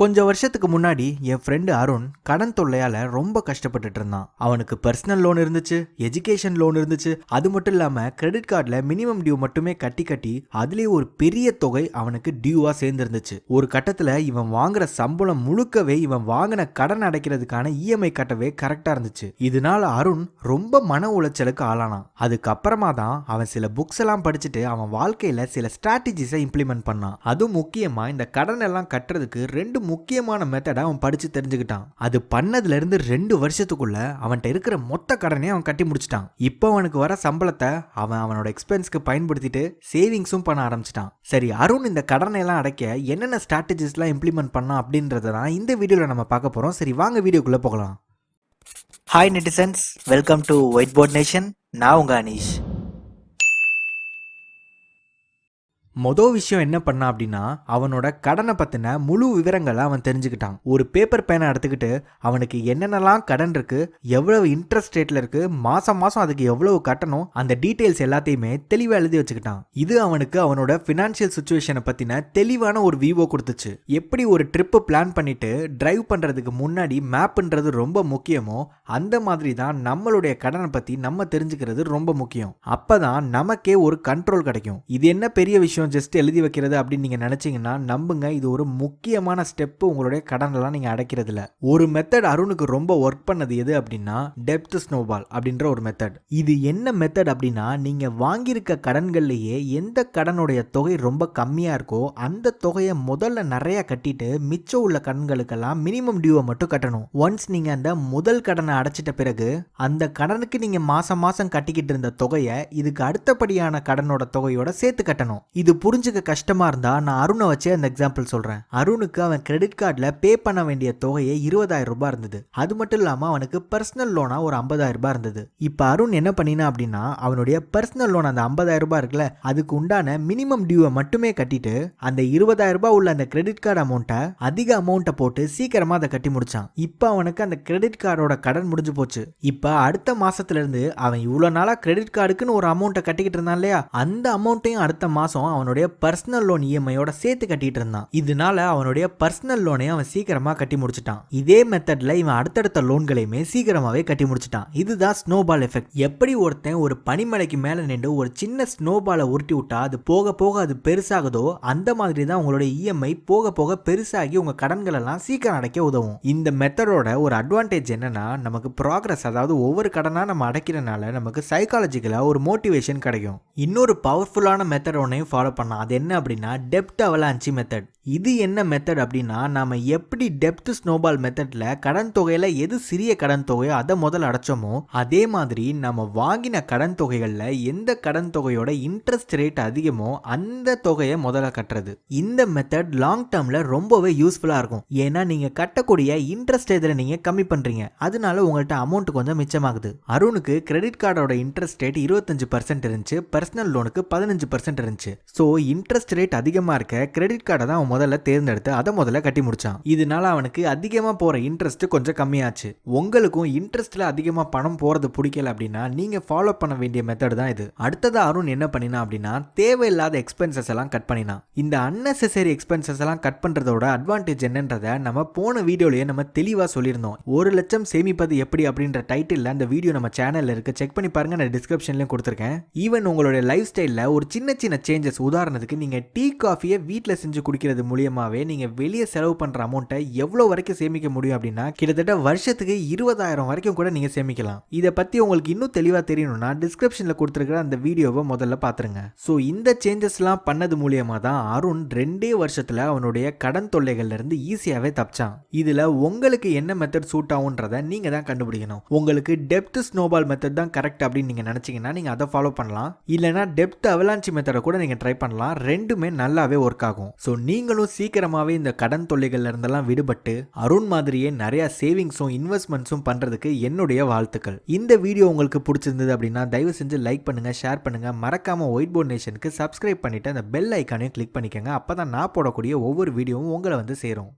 கொஞ்சம் வருஷத்துக்கு முன்னாடி என் ஃப்ரெண்டு அருண் கடன் தொல்லையால் ரொம்ப கஷ்டப்பட்டுட்டு இருந்தான். அவனுக்கு பர்சனல் லோன் இருந்துச்சு எஜுகேஷன் லோன் இருந்துச்சு. அது மட்டும் இல்லாமல் கிரெடிட் கார்டில் மினிமம் டியூ மட்டுமே கட்டி கட்டி அதுலேயே ஒரு பெரிய தொகை அவனுக்கு டியூவாக சேர்ந்துருந்துச்சு. ஒரு கட்டத்தில் இவன் வாங்குற சம்பளம் முழுக்கவே இவன் வாங்கின கடன் அடைக்கிறதுக்கான இஎம்ஐ கட்டவே கரெக்டாக இருந்துச்சு. இதனால அருண் ரொம்ப மன உளைச்சலுக்கு ஆளானான். அதுக்கப்புறமா தான் அவன் சில புக்ஸ் எல்லாம் படிச்சுட்டு அவன் வாழ்க்கையில் சில ஸ்ட்ராட்டஜிஸை இம்ப்ளிமெண்ட் பண்ணான். அதுவும் முக்கியமாக இந்த கடன் எல்லாம் கட்டுறதுக்கு ரெண்டு முக்கியமான மெத்தடை அவன் படித்து தெரிஞ்சுக்கிட்டான். அது பண்ணதுலேருந்து ரெண்டு வருஷத்துக்குள்ள அவன்கிட்ட இருக்கிற மொத்த கடனையும் அவன் கட்டி முடிச்சிட்டான். இப்போ அவனுக்கு வர சம்பளத்தை அவன் அவனோட எக்ஸ்பென்ஸ்க்கு பயன்படுத்திட்டு சேவிங்ஸும் பண்ண ஆரம்பிச்சிட்டான். சரி அருண் இந்த கடனை எல்லாம் அடைக்க என்னென்ன ஸ்ட்ராட்டஜிஸ்லாம் இம்ப்ளிமெண்ட் பண்ணான் அப்படின்றத தான் இந்த வீடியோவில் நம்ம பார்க்க போகிறோம் சரி வாங்க வீடியோக்குள்ளே போகலாம். Hi netizens welcome to white board nation நான் உங்கள் அனீஷ். மொதல் விஷயம் என்ன பண்ணான் அப்படின்னா அவனோட கடனை பற்றின முழு விவரங்களை அவன் தெரிஞ்சுக்கிட்டான். ஒரு பேப்பர் பேனை எடுத்துக்கிட்டு அவனுக்கு என்னென்னலாம் கடன் இருக்கு எவ்வளவு இன்ட்ரெஸ்ட் ரேட்ல இருக்கு மாசம் மாசம் அதுக்கு எவ்வளவு கட்டணும் அந்த டீட்டெயில்ஸ் எல்லாத்தையுமே தெளிவாக எழுதி வச்சுக்கிட்டான். இது அவனுக்கு அவனோட ஃபினான்ஷியல் சுச்சுவேஷனை பற்றின தெளிவான ஒரு வீவோ கொடுத்துச்சு. எப்படி ஒரு ட்ரிப்பு பிளான் பண்ணிட்டு டிரைவ் பண்ணுறதுக்கு முன்னாடி மேப்ன்றது ரொம்ப முக்கியமோ அந்த மாதிரி தான் நம்மளுடைய கடனை பற்றி நம்ம தெரிஞ்சுக்கிறது ரொம்ப முக்கியம். அப்பதான் நமக்கே ஒரு கண்ட்ரோல் கிடைக்கும். இது என்ன பெரிய விஷயம் ஜஸ்ட் எழுதி வைக்கிறது அப்படின்னு நீங்கள் நினச்சிங்கன்னா நம்புங்க. இது ஒரு முக்கியமான ஸ்டெப்பு உங்களுடைய கடனெல்லாம் நீங்கள் அடைக்கிறதுல. ஒரு மெத்தட் அருணுக்கு ரொம்ப ஒர்க் பண்ணது எது அப்படின்னா டெப்த் ஸ்னோபால் அப்படின்ற ஒரு மெத்தட் இது என்ன மெத்தட் அப்படின்னா நீங்கள் வாங்கியிருக்க கடன்கள்லேயே எந்த கடனுடைய தொகை ரொம்ப கம்மியாக இருக்கோ அந்த தொகையை முதல்ல நிறையா கட்டிட்டு மிச்சம் உள்ள கடன்களுக்கெல்லாம் மினிமம் டியூவை மட்டும் கட்டணும். ஒன்ஸ் நீங்கள் அந்த முதல் கடனை அடைச்சிட்ட பிறகு அந்த கடனுக்கு நீங்கள் மாதம் மாதம் கட்டிக்கிட்டு இருந்த தொகையை இதுக்கு அடுத்தபடியான கடனோட தொகையோட சேர்த்து கட்டணும். இது புரிஞ்சுக்க கஷ்டமாக இருந்தால் நான் அருணை வச்சே அந்த எக்ஸாம்பிள் சொல்கிறேன் அருணுக்கு அவன் கிரெடிட் கார்டில் பே பண்ண வேண்டிய தொகையே இருபதாயிரம் ரூபாய் இருந்தது. அது மட்டும் இல்லாமல் அவனுக்கு பர்சனல் லோனா ஒரு ஐம்பதாயிரம் ரூபாய் இருந்தது. இப்போ அருண் என்ன பண்ணினா அப்படின்னா அவனுடைய பர்சனல் லோன் அந்த ஐம்பதாயிரம் ரூபாய் இருக்குல்ல அதுக்கு உண்டான மினிமம் டியூவை மட்டுமே கட்டிட்டு அந்த இருபதாயிரம் ரூபாய் உள்ள அந்த கிரெடிட் கார்டு அமௌண்ட்டை அதிக அமௌண்ட்டை போட்டு சீக்கிரமாக அதை கட்டி முடிச்சான். இப்போ அவனுக்கு அந்த கிரெடிட் கார்டோட கடன் முடிஞ்சு போச்சு. இப்போ அடுத்த மாசத்துல இருந்து அவன் இவ்வளோ நாளாக கிரெடிட் கார்டுக்குன்னு ஒரு அமௌண்ட்டை கட்டிக்கிட்டு இருந்தான் இல்லையா? அந்த அமௌண்ட்டையும் அடுத்த மாதம் அவனுடைய பர்சனல் லோன் இஎம்ஐயோட சேர்த்து கட்டிட்டு இருந்தான். இதனால அவனுடைய பர்சனல் லோனையும் அவன் சீக்கிரமா கட்டி முடிச்சிட்டான். இதே மெத்தட்ல இவன் அடுத்தடுத்த லோன்களையுமே சீக்கிரமாவே கட்டி முடிச்சிட்டான். இதுதான் ஸ்னோபால் எஃபெக்ட் எப்படி ஒருத்தன் ஒரு பனிமலைக்கு மேல நின்று ஒரு சின்ன ஸ்னோபாலை உருட்டி விட்டா அது போக போக அது பெருசாகுதோ அந்த மாதிரி தான் உங்களுடைய இஎம்ஐ போக போக பெருசாகி உங்க கடன்கள் எல்லாம் சீக்கிரம் அடைக்க உதவும். இந்த மெத்தடோட ஒரு அட்வான்டேஜ் என்னன்னா நமக்கு ப்ராக்ரஸ் அதாவது ஒவ்வொரு கடனா நம்ம அடைக்கிறனால நமக்கு சைக்காலஜிக்கலா ஒரு மோட்டிவேஷன் கிடைக்கும். இன்னொரு பவர்ஃபுல்லான மெத்தட் ஒன்னையும் ஃபாலோ பண்ணலாம். அது என்ன அப்படின்னா டெப்ட் அவலான்ச்சி மெத்தட் இது என்ன மெத்தட் அப்படின்னா நாம் எப்படி டெப்த் ஸ்னோபால் மெத்தடில் கடன் தொகையில் எது சிறிய கடன் தொகையோ அதை முதல்ல அடைச்சோமோ அதே மாதிரி நம்ம வாங்கின கடன் தொகைகளில் எந்த கடன் தொகையோட இன்ட்ரெஸ்ட் ரேட் அதிகமோ அந்த தொகையை முதல்ல கட்டுறது. இந்த மெத்தட் லாங் டேர்மில் ரொம்பவே யூஸ்ஃபுல்லாக இருக்கும். ஏன்னா நீங்கள் கட்டக்கூடிய இன்ட்ரெஸ்ட் இதில் நீங்கள் கம்மி பண்ணுறீங்க அதனால உங்கள்கிட்ட அமௌண்ட் கொஞ்சம் மிச்சமாகுது. அருணுக்கு கிரெடிட் கார்டோட இன்ட்ரெஸ்ட் ரேட் இருபத்தஞ்சு பர்சன்ட் இருந்துச்சு. பர்சனல் லோனுக்கு பதினஞ்சு பர்சன்ட் இருந்துச்சு. ஸோ இன்ட்ரெஸ்ட் ரேட் அதிகமாக இருக்க கிரெடிட் கார்டை தான் முதல்ல தேர்ந்தெடுத்து அதை முதல்ல கட்டி முடிச்சான். இதனால அவனுக்கு அதிகமாக போகிற இன்ட்ரெஸ்ட் கொஞ்சம் கம்மியாச்சு. உங்களுக்கும் இன்ட்ரெஸ்ட்டில் அதிகமாக பணம் போகிறது பிடிக்கல அப்படின்னா நீங்கள் ஃபாலோ பண்ண வேண்டிய மெத்தட் தான் இது. அடுத்ததாக அருண் என்ன பண்ணினா அப்படின்னா தேவையில்லாத எக்ஸ்பென்சஸ் எல்லாம் கட் பண்ணினான். இந்த அன்னெசரி எக்ஸ்பென்சஸ் எல்லாம் கட் பண்ணுறதோட அட்வான்டேஜ் என்னன்றதை நம்ம போன வீடியோலயே நம்ம தெளிவாக சொல்லியிருந்தோம். ஒரு லட்சம் சேமிப்பது எப்படி அப்படின்ற டைட்டில் அந்த வீடியோ நம்ம சேனலில் இருக்கு. செக் பண்ணி பாருங்க நான் டிஸ்கிரிப்ஷன்லையும் கொடுத்துருக்கேன். ஈவன் உங்களுடைய லைஃப் ஸ்டைலில் ஒரு சின்ன சின்ன சேஞ்சஸ் உதாரணத்துக்கு நீங்கள் டீ காஃபியை வீட்டில் செஞ்சு குடிக்கிறது மூலியமாகவே நீங்கள் வெளியே செலவு பண்ணுற அமௌண்ட்டை எவ்வளோ வரைக்கும் சேமிக்க முடியும் அப்படின்னா கிட்டத்தட்ட வருஷத்துக்கு இருபதாயிரம் வரைக்கும் கூட நீங்கள் சேமிக்கலாம். இதை பற்றி உங்களுக்கு இன்னும் தெளிவாக தெரியணும்னா டிஸ்கிரிப்ஷனில் கொடுத்துருக்கிற அந்த வீடியோவை முதல்ல பார்த்துருங்க ஸோ இந்த சேஞ்சஸ்லாம் பண்ணது மூலியமாக தான் அருண் ரெண்டே வருஷத்தில் அவனுடைய கடன் தொல்லைகள்ல இருந்து ஈஸியாகவே தப்பிச்சான். இதில் உங்களுக்கு என்ன மெத்தட் சூட் ஆகுன்றதை நீங்கள் தான் கண்டுபிடிக்கணும். உங்களுக்கு டெப்த் ஸ்னோபால் மெத்தட் தான் கரெக்ட் அப்படின்னு நீங்கள் நினச்சிங்கன்னா நீங்கள் அதை ஃபாலோ பண்ணலாம். இல்லைனா டெப்த் அவலாஞ்சி மெத்தடை கூட நீங்கள் ட்ரை பண்ணலாம். ரெண்டுமே நல்லாவே ஒர்க் ஆகும். ஸோ நீங்களும் சீக்கிரமாகவே இந்த கடன் தொல்லைகள்ல இருந்தெல்லாம் விடுபட்டு அருண் மாதிரியே நிறைய சேவிங்ஸும் இன்வெஸ்ட்மெண்ட்ஸும் பண்ணுறதுக்கு என்னுடைய வாழ்த்துக்கள். இந்த வீடியோ உங்களுக்கு பிடிச்சிருந்தது அப்படின்னா தயவு செஞ்சு லைக் பண்ணுங்கள் ஷேர் பண்ணுங்கள் மறக்காமல் ஒயிட் போர்ட் நேஷனுக்கு சப்ஸ்கிரைப் பண்ணிவிட்டு அந்த பெல் ஐக்கானையும் கிளிக் பண்ணிக்கோங்க. அப்போ தான் நான் போடக்கூடிய ஒவ்வொரு வீடியோவும் உங்களை வந்து சேரும்.